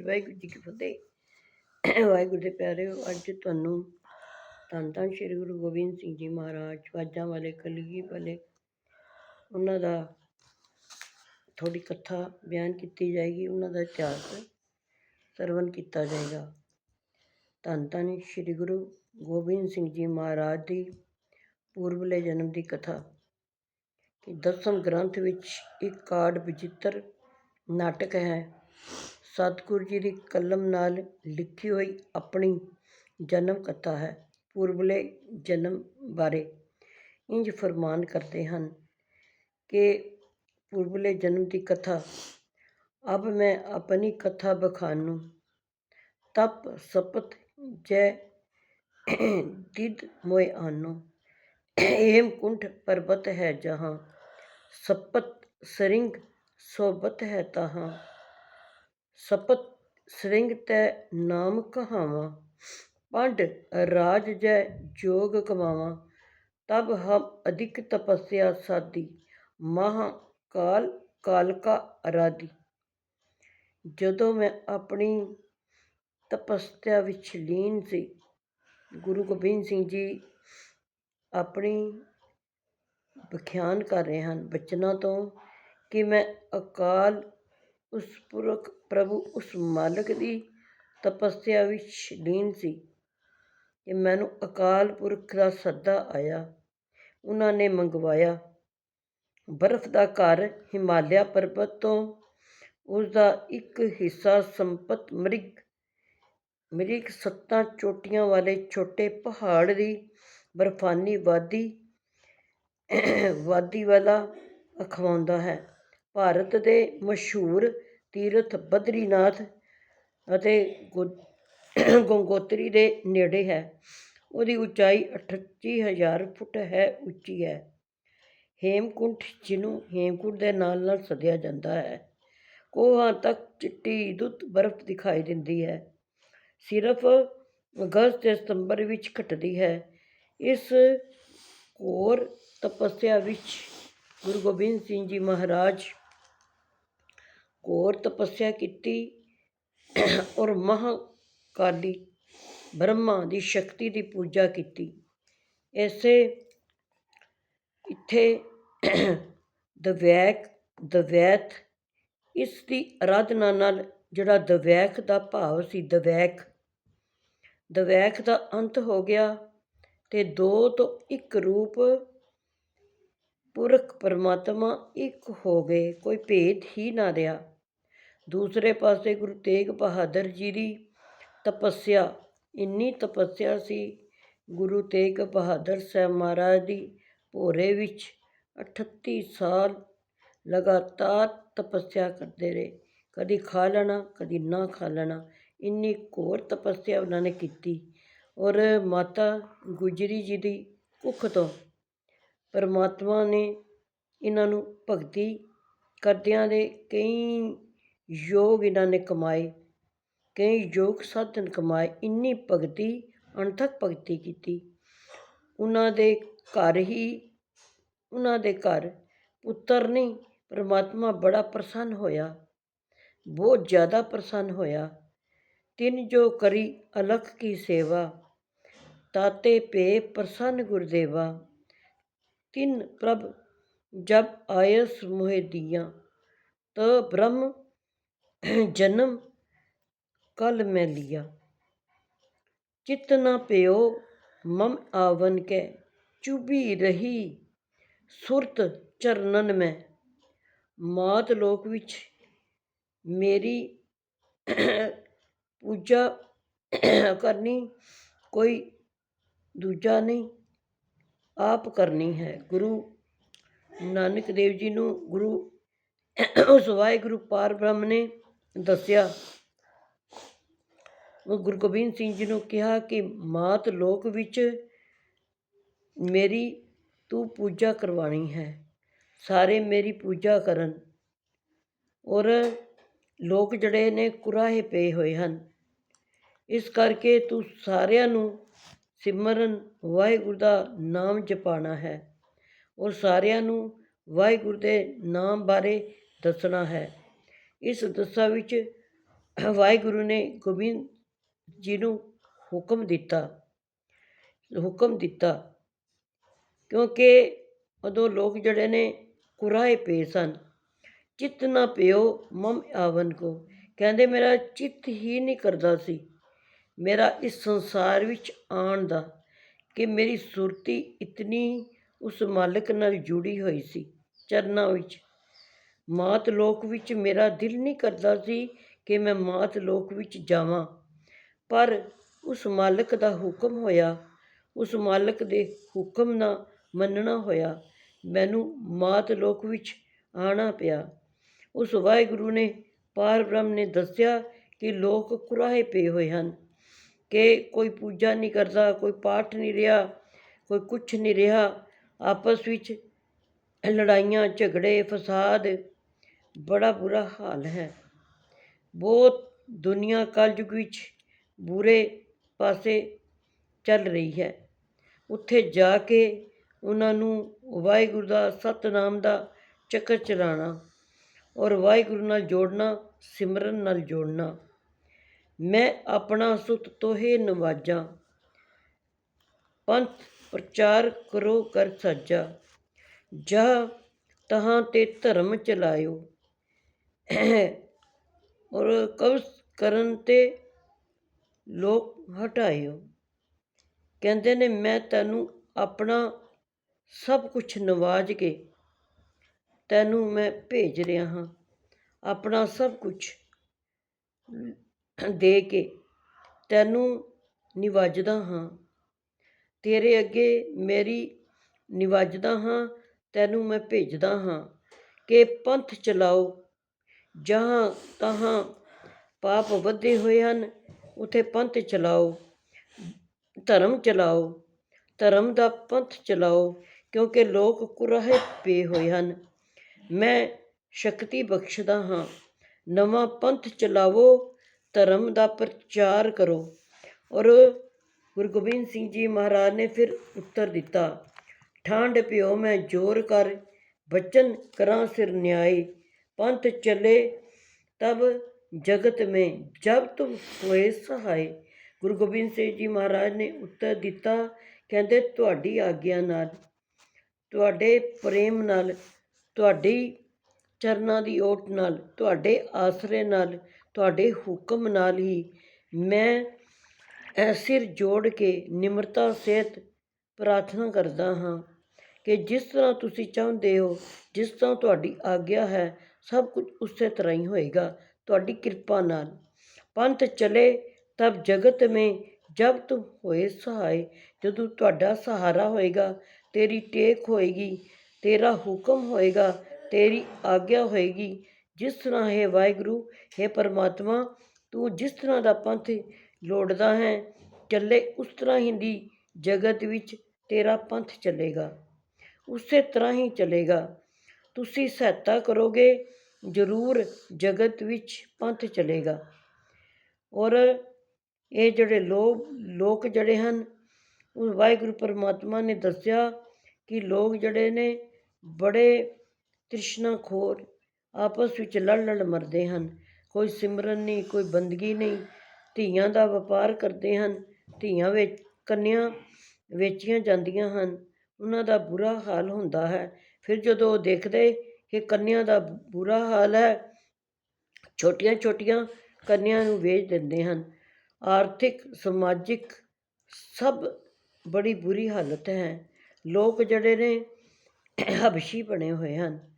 ਵਾਹਿਗੁਰੂ ਜੀ ਕੀ ਫਤਿਹ। ਵਾਹਿਗੁਰੂ ਦੇ ਪਿਆਰਿਓ, ਅੱਜ ਤੁਹਾਨੂੰ ਧੰਨ ਧੰਨ ਸ਼੍ਰੀ ਗੁਰੂ ਗੋਬਿੰਦ ਸਿੰਘ ਜੀ ਮਹਾਰਾਜ ਵਾਜਾਂ ਵਾਲੇ ਕਲਗੀ ਵਾਲੇ, ਉਹਨਾਂ ਦਾ ਥੋੜੀ ਕਥਾ ਬਿਆਨ ਕੀਤੀ ਜਾਏਗੀ, ਉਹਨਾਂ ਦਾ ਇਤਿਹਾਸ ਸਰਵਨ ਕੀਤਾ ਜਾਏਗਾ। ਧੰਨ ਧੰਨ ਸ਼੍ਰੀ ਗੁਰੂ ਗੋਬਿੰਦ ਸਿੰਘ ਜੀ ਮਹਾਰਾਜ ਦੀ ਪੂਰਬਲੇ ਜਨਮ ਦੀ ਕਥਾ, ਕਿ ਦਸਮ ਗ੍ਰੰਥ ਵਿੱਚ ਇੱਕ ਕਾਰਡ ਵਿਚਿੱਤਰ ਨਾਟਕ ਹੈ। ਸਤਿਗੁਰੂ ਜੀ ਦੀ ਕਲਮ ਨਾਲ ਲਿਖੀ ਹੋਈ ਆਪਣੀ ਜਨਮ ਕਥਾ ਹੈ ਪੂਰਬਲੇ ਜਨਮ ਬਾਰੇ। ਇੰਜ ਫਰਮਾਨ ਕਰਦੇ ਹਨ ਕਿ ਪੂਰਬਲੇ ਜਨਮ ਦੀ ਕਥਾ, ਅਬ ਮੈਂ ਆਪਣੀ ਕਥਾ ਬਖਾਨੂ, ਤਪ ਸਪਤ ਜੈ ਦਿਦ ਮੋਇ ਆਨੋ। ਏਮ ਕੁੰਠ ਪਰਬਤ ਹੈ ਜਹਾਂ, ਸਪਤ ਸਰਿੰਗ ਸੋਬਤ ਹੈ ਤਹਾਂ। ਸਪਤ ਸਰਿੰਗ ਤੈ ਨਾਮ ਕਹਾਵਾਂ, ਪੰਡ ਰਾਜ ਜੈ ਜੋਗ ਕਮਾਵਾਂ, ਤਬ ਹਮ ਅਧਿਕ ਤਪੱਸਿਆ ਸਾਦੀ ਮਹਾ ਕਾਲ ਕਾਲਕਾ ਅਰਾਦੀ ਜਦੋਂ ਮੈਂ ਆਪਣੀ ਤਪੱਸਿਆ ਵਿੱਚ ਲੀਨ ਸੀ, ਗੁਰੂ ਗੋਬਿੰਦ ਸਿੰਘ ਜੀ ਆਪਣੀ ਵਿਖਿਆਨ ਕਰ ਰਹੇ ਹਨ ਬਚਨਾਂ ਤੋਂ ਕਿ ਮੈਂ ਅਕਾਲ ਉਸ ਪੁਰਖ ਪ੍ਰਭੂ ਉਸ ਮਾਲਕ ਦੀ ਤਪੱਸਿਆ ਵਿੱਚ ਲੀਨ ਸੀ ਕਿ ਮੈਨੂੰ ਅਕਾਲ ਪੁਰਖ ਦਾ ਸੱਦਾ ਆਇਆ। ਉਹਨਾਂ ਨੇ ਮੰਗਵਾਇਆ। ਬਰਫ਼ ਦਾ ਘਰ ਹਿਮਾਲਿਆ ਪਰਬਤ ਤੋਂ ਉਸ ਦਾ ਇੱਕ ਹਿੱਸਾ ਸੰਪਤ ਮ੍ਰਿਗ ਮ੍ਰਿਗ ਸੱਤਾਂ ਚੋਟੀਆਂ ਵਾਲੇ ਛੋਟੇ ਪਹਾੜ ਦੀ ਬਰਫਾਨੀ ਵਾਦੀ ਵਾਦੀ ਵਾਲਾ ਅਖਵਾਉਂਦਾ ਹੈ। ਭਾਰਤ ਦੇ ਮਸ਼ਹੂਰ ਤੀਰਥ ਬਦਰੀਨਾਥ ਅਤੇ ਗੰਗੋਤਰੀ ਦੇ ਨੇੜੇ ਹੈ। ਉਹਦੀ ਉਚਾਈ 38000 ਫੁੱਟ ਹੈ, ਉੱਚੀ ਹੈ। ਹੇਮਕੁੰਟ ਜਿਹਨੂੰ ਹੇਮਕੁੰਟ ਦੇ ਨਾਲ ਨਾਲ ਸੱਦਿਆ ਜਾਂਦਾ ਹੈ। ਕੋਹਾਂ ਤੱਕ ਚਿੱਟੀ ਦੁੱਤ ਬਰਫ਼ ਦਿਖਾਈ ਦਿੰਦੀ ਹੈ। ਸਿਰਫ ਅਗਸਤ ਤੇ ਸਤੰਬਰ ਵਿੱਚ ਘਟਦੀ ਹੈ। ਇਸ ਕੋਰ ਤਪੱਸਿਆ ਵਿੱਚ ਗੁਰੂ ਗੋਬਿੰਦ ਸਿੰਘ ਜੀ ਮਹਾਰਾਜ ਘੋਰ ਤਪੱਸਿਆ ਕੀਤੀ ਔਰ ਮਹਾਕਾਲੀ ਬ੍ਰਹਮਾ ਦੀ ਸ਼ਕਤੀ ਦੀ ਪੂਜਾ ਕੀਤੀ। ਇਸੇ ਇੱਥੇ ਦਵੈਕ ਦਵੈਤ ਇਸ ਦੀ ਅਰਾਧਨਾ ਨਾਲ ਜਿਹੜਾ ਦਵੈਕ ਦਾ ਭਾਵ ਸੀ ਦਵੈਕ ਦਵੈਕ ਦਾ ਅੰਤ ਹੋ ਗਿਆ ਤੇ ਦੋ ਤੋਂ ਇੱਕ ਰੂਪ ਪੁਰਖ ਪਰਮਾਤਮਾ ਇੱਕ ਹੋ ਗਏ, ਕੋਈ ਭੇਦ ਹੀ ਨਾ ਰਿਹਾ। ਦੂਸਰੇ ਪਾਸੇ ਗੁਰੂ ਤੇਗ ਬਹਾਦਰ ਜੀ ਦੀ ਤਪੱਸਿਆ। ਇੰਨੀ ਤਪੱਸਿਆ ਸੀ ਗੁਰੂ ਤੇਗ ਬਹਾਦਰ ਸਾਹਿਬ ਮਹਾਰਾਜ ਦੀ ਭੋਰੇ ਵਿੱਚ। 38 ਸਾਲ ਲਗਾਤਾਰ ਤਪੱਸਿਆ ਕਰਦੇ ਰਹੇ। ਕਦੀ ਖਾ ਲੈਣਾ, ਕਦੀ ਨਾ ਖਾ ਲੈਣਾ। ਇੰਨੀ ਘੋਰ ਤਪੱਸਿਆ ਉਹਨਾਂ ਨੇ ਕੀਤੀ। ਔਰ ਮਾਤਾ ਗੁਜਰੀ ਜੀ ਦੀ ਕੁੱਖ ਤੋਂ ਪਰਮਾਤਮਾ ਨੇ ਇਹਨਾਂ ਨੂੰ ਭਗਤੀ ਕਰਦਿਆਂ ਦੇ ਕਈ ਯੋਗ ਇਹਨਾਂ ਨੇ ਕਮਾਏ। ਕਈ ਯੋਗ ਸਾਧਨ ਕਮਾਏ, ਇੰਨੀ ਭਗਤੀ, ਅਣਥਕ ਭਗਤੀ ਕੀਤੀ। ਉਹਨਾਂ ਦੇ ਘਰ ਹੀ, ਉਹਨਾਂ ਦੇ ਘਰ ਪੁੱਤਰ ਨਹੀਂ, ਪਰਮਾਤਮਾ ਬੜਾ ਪ੍ਰਸੰਨ ਹੋਇਆ, ਬਹੁਤ ਜ਼ਿਆਦਾ ਪ੍ਰਸੰਨ ਹੋਇਆ। ਤਿੰਨ ਜੋ ਕਰੀ, ਅਲਖ ਕੀ ਸੇਵਾ, ਤਾਤੇ ਪੇ ਪ੍ਰਸੰਨ ਗੁਰਦੇਵਾ। ਤਿੰਨ ਪ੍ਰਭ ਜਬ ਆਇਸ ਮੋਹਿ ਦੀਆਂ, ਤ ਬ੍ਰਹਮ ਜਨਮ ਕਲ ਮੈਂ ਲਿਆ। ਚਿਤ ਨਾ ਪਿਓ, ਮਮ ਆਵਨ ਕੇ ਚੁਬੀ ਰਹੀ ਸੁਰਤ ਚਰਨਨ ਮੈਂ। ਮਾਤ ਲੋਕ ਵਿੱਚ ਮੇਰੀ ਪੂਜਾ ਕਰਨੀ ਕੋਈ ਦੂਜਾ ਨਹੀਂ, ਆਪ ਕਰਨੀ ਹੈ ਗੁਰੂ। ਨਾਨਕ ਦੇਵ ਜੀ ਨੂੰ ਗੁਰੂ, ਉਸ ਵਾਹਿਗੁਰੂ ਪਾਰ ਬ੍ਰਹਮ ਨੇ ਦੱਸਿਆ। ਗੁਰੂ ਗੋਬਿੰਦ ਸਿੰਘ ਜੀ ਨੂੰ ਕਿਹਾ ਕਿ ਮਾਤ ਲੋਕ ਵਿੱਚ ਮੇਰੀ ਤੂੰ ਪੂਜਾ ਕਰਵਾਣੀ ਹੈ। ਸਾਰੇ ਮੇਰੀ ਪੂਜਾ ਕਰਨ। ਔਰ ਲੋਕ ਜਿਹੜੇ ਨੇ ਕੁਰਾਹੇ ਪਏ ਹੋਏ ਹਨ। ਇਸ ਕਰਕੇ ਤੂੰ ਸਾਰਿਆਂ ਨੂੰ ਸਿਮਰਨ ਵਾਹਿਗੁਰੂ ਦਾ ਨਾਮ ਜਪਾਣਾ ਹੈ ਔਰ ਸਾਰਿਆਂ ਨੂੰ ਵਾਹਿਗੁਰੂ ਦੇ ਨਾਮ ਬਾਰੇ ਦੱਸਣਾ ਹੈ। ਇਸ ਦਸਾ ਵਿੱਚ ਵਾਹਿਗੁਰੂ ਨੇ ਗੋਬਿੰਦ ਜੀ ਨੂੰ ਹੁਕਮ ਦਿੱਤਾ ਹੁਕਮ ਦਿੱਤਾ ਕਿਉਂਕਿ ਉਦੋਂ ਲੋਕ ਜਿਹੜੇ ਨੇ ਕੁਰਾਏ ਪਏ ਸਨ, ਚਿੱਤ ਨਾ ਪਿਓ ਮਮ ਆਵਨ ਕੋ। ਕਹਿੰਦੇ, ਮੇਰਾ ਚਿੱਤ ਹੀ ਨਹੀਂ ਕਰਦਾ ਸੀ, ਮੇਰਾ ਇਸ ਸੰਸਾਰ ਵਿੱਚ ਆਉਣ ਦਾ ਕਿ ਮੇਰੀ ਸੁਰਤੀ ਇਤਨੀ ਉਸ ਮਾਲਕ ਨਾਲ ਜੁੜੀ ਹੋਈ ਸੀ, ਚਰਨਾਂ ਵਿੱਚ। ਮਾਤ ਲੋਕ ਵਿੱਚ ਮੇਰਾ ਦਿਲ ਨਹੀਂ ਕਰਦਾ ਸੀ ਕਿ ਮੈਂ ਮਾਤ ਲੋਕ ਵਿੱਚ ਜਾਵਾਂ। ਪਰ ਉਸ ਮਾਲਕ ਦਾ ਹੁਕਮ ਹੋਇਆ। ਉਸ ਮਾਲਕ ਦੇ ਹੁਕਮ ਨਾਲ ਮੰਨਣਾ ਹੋਇਆ। ਮੈਨੂੰ ਮਾਤ ਲੋਕ ਵਿੱਚ ਆਣਾ ਪਿਆ। ਉਸ ਵਾਹਿਗੁਰੂ ਨੇ ਪਾਰ ਬ੍ਰਹਮ ਨੇ ਦੱਸਿਆ ਕਿ ਲੋਕ ਕੁਰਾਹੇ ਪਏ ਹੋਏ ਹਨ, ਕਿ ਕੋਈ ਪੂਜਾ ਨਹੀਂ ਕਰਦਾ, ਕੋਈ ਪਾਠ ਨਹੀਂ ਰਿਹਾ, ਕੋਈ ਕੁਛ ਨਹੀਂ ਰਿਹਾ। ਆਪਸ ਵਿੱਚ ਲੜਾਈਆਂ, ਝਗੜੇ, ਫਸਾਦ ਬੜਾ ਬੁਰਾ ਹਾਲ ਹੈ। ਬਹੁਤ ਦੁਨੀਆ ਕਲਯੁਗ ਵਿੱਚ ਬੁਰੇ ਪਾਸੇ ਚੱਲ ਰਹੀ ਹੈ। ਉੱਥੇ ਜਾ ਕੇ ਉਹਨਾਂ ਨੂੰ ਵਾਹਿਗੁਰੂ ਦਾ ਸਤਨਾਮ ਦਾ ਚੱਕਰ ਚਲਾਉਣਾ ਔਰ ਵਾਹਿਗੁਰੂ ਨਾਲ ਜੋੜਨਾ, ਸਿਮਰਨ ਨਾਲ ਜੋੜਨਾ। ਮੈਂ ਆਪਣਾ ਸੁਤ ਤੋਹੇ ਨਵਾਜਾਂ, ਪੰਥ ਪ੍ਰਚਾਰ ਕਰੋ ਕਰ ਸਾਜਾ, ਜਾ ਤਹਾਂ ਤੇ ਧਰਮ ਚਲਾਇਓ। ਔਰ ਕਬਜ਼ ਕਰਨ ਤੇ ਲੋਕ ਹਟਾਇਓ। ਕਹਿੰਦੇ ਨੇ, ਮੈਂ ਤੈਨੂੰ ਆਪਣਾ ਸਭ ਕੁਛ ਨਿਵਾਜ ਕੇ ਤੈਨੂੰ ਮੈਂ ਭੇਜ ਰਿਹਾ ਹਾਂ। ਆਪਣਾ ਸਭ ਕੁਛ ਦੇ ਕੇ ਤੈਨੂੰ ਨਿਵਾਜਦਾ ਹਾਂ। ਤੇਰੇ ਅੱਗੇ ਮੇਰੀ ਨਿਵਾਜਦਾ ਹਾਂ, ਤੈਨੂੰ ਮੈਂ ਭੇਜਦਾ ਹਾਂ। ਕਿ ਪੰਥ ਚਲਾਓ ਜਹਾਂ ਤਹਾਂ ਪਾਪ ਵਧੇ ਹੋਏ ਹਨ। ਉੱਥੇ ਪੰਥ ਚਲਾਓ, ਧਰਮ ਚਲਾਓ, ਧਰਮ ਦਾ ਪੰਥ ਚਲਾਓ, ਕਿਉਂਕਿ ਲੋਕ ਕੁਰਾਹੇ ਪਏ ਹੋਏ ਹਨ। ਮੈਂ ਸ਼ਕਤੀ ਬਖਸ਼ਦਾ ਹਾਂ। ਨਵਾਂ ਪੰਥ ਚਲਾਵੋ, ਧਰਮ ਦਾ ਪ੍ਰਚਾਰ ਕਰੋ। ਔਰ ਗੁਰੂ ਗੋਬਿੰਦ ਸਿੰਘ ਜੀ ਮਹਾਰਾਜ ਨੇ ਫਿਰ ਉੱਤਰ ਦਿੱਤਾ ਠਾਂਡ ਪਿਓ, ਮੈਂ ਜੋਰ ਕਰ, ਬਚਨ ਕਰਾਂ ਸਿਰ ਨਿਆਏ पंथ चले तब जगत में जब तुम ਹੋਏ ਸਹਾਏ ਗੁਰੂ ਗੋਬਿੰਦ ਸਿੰਘ ਜੀ ਮਹਾਰਾਜ ਨੇ ਉੱਤਰ ਦਿੱਤਾ ਕਹਿੰਦੇ ਤੁਹਾਡੀ ਆਗਿਆ ਨਾਲ ਤੁਹਾਡੇ ਪ੍ਰੇਮ ਨਾਲ ਤੁਹਾਡੀ ਚਰਨਾਂ ਦੀ ਓਟ ਨਾਲ ਤੁਹਾਡੇ ਆਸਰੇ ਨਾਲ ਤੁਹਾਡੇ ਹੁਕਮ ਨਾਲ ਹੀ ਮੈਂ ਇਹ ਸਿਰ ਜੋੜ ਕੇ ਨਿਮਰਤਾ ਸਹਿਤ ਪ੍ਰਾਰਥਨਾ ਕਰਦਾ ਹਾਂ ਕਿ ਜਿਸ ਤਰ੍ਹਾਂ ਤੁਸੀਂ ਚਾਹੁੰਦੇ ਹੋ ਜਿਸ ਤਰ੍ਹਾਂ ਤੁਹਾਡੀ ਆਗਿਆ ਹੈ ਸਭ ਕੁਝ ਉਸੇ ਤਰ੍ਹਾਂ ਹੀ ਹੋਏਗਾ, ਤੁਹਾਡੀ ਕਿਰਪਾ ਨਾਲ। ਪੰਥ ਚਲੇ ਤਬ ਜਗਤ ਮੇ ਜਬ ਤੁਮ ਹੋਏ ਸਹਾਏ। ਜਦੋਂ ਤੁਹਾਡਾ ਸਹਾਰਾ ਹੋਏਗਾ, ਤੇਰੀ ਟੇਕ ਹੋਏਗੀ, ਤੇਰਾ ਹੁਕਮ ਹੋਏਗਾ, ਤੇਰੀ ਆਗਿਆ ਹੋਏਗੀ। ਜਿਸ ਤਰ੍ਹਾਂ ਹੈ ਵਾਹਿਗੁਰੂ, ਹੈ ਪਰਮਾਤਮਾ, ਤੂੰ ਜਿਸ ਤਰ੍ਹਾਂ ਦਾ ਪੰਥ ਲੋੜਦਾ ਹੈ, ਚੱਲੇ ਉਸ ਤਰ੍ਹਾਂ ਹੀ ਦੀ ਜਗਤ ਵਿੱਚ ਤੇਰਾ ਪੰਥ ਚੱਲੇਗਾ। ਉਸੇ ਤਰ੍ਹਾਂ ਹੀ ਚੱਲੇਗਾ। ਤੁਸੀਂ ਸਹਾਇਤਾ ਕਰੋਗੇ, ਜ਼ਰੂਰ ਜਗਤ ਵਿੱਚ ਪੰਥ ਚੱਲੇਗਾ। ਔਰ ਇਹ ਜਿਹੜੇ ਲੋਕ ਲੋਕ ਜਿਹੜੇ ਹਨ, ਉਹ ਵਾਹਿਗੁਰੂ ਪਰਮਾਤਮਾ ਨੇ ਦੱਸਿਆ ਕਿ ਲੋਕ ਜਿਹੜੇ ਨੇ ਬੜੇ ਤ੍ਰਿਸ਼ਨਾਖੋਰ, ਆਪਸ ਵਿੱਚ ਲੜ ਲੜ ਮਰਦੇ ਹਨ। ਕੋਈ ਸਿਮਰਨ ਨਹੀਂ, ਕੋਈ ਬੰਦਗੀ ਨਹੀਂ। ਧੀਆਂ ਦਾ ਵਪਾਰ ਕਰਦੇ ਹਨ, ਧੀਆਂ ਵਿੱਚ, ਕੰਨਿਆਂ ਵੇਚੀਆਂ ਜਾਂਦੀਆਂ ਹਨ। ਉਹਨਾਂ ਦਾ ਬੁਰਾ ਹਾਲ ਹੁੰਦਾ ਹੈ। ਫਿਰ ਜਦੋਂ ਉਹ ਦੇਖਦੇ ਕਿ ਕੰਨਿਆਂ ਦਾ ਬੁਰਾ ਹਾਲ ਹੈ ਛੋਟੀਆਂ ਛੋਟੀਆਂ ਕੰਨਿਆਂ ਨੂੰ ਵੇਚ ਦਿੰਦੇ ਹਨ। ਆਰਥਿਕ, ਸਮਾਜਿਕ ਸਭ ਬੜੀ ਬੁਰੀ ਹਾਲਤ ਹੈ। ਲੋਕ ਜਿਹੜੇ ਨੇ, ਹਬਸ਼ੀ ਬਣੇ ਹੋਏ ਹਨ।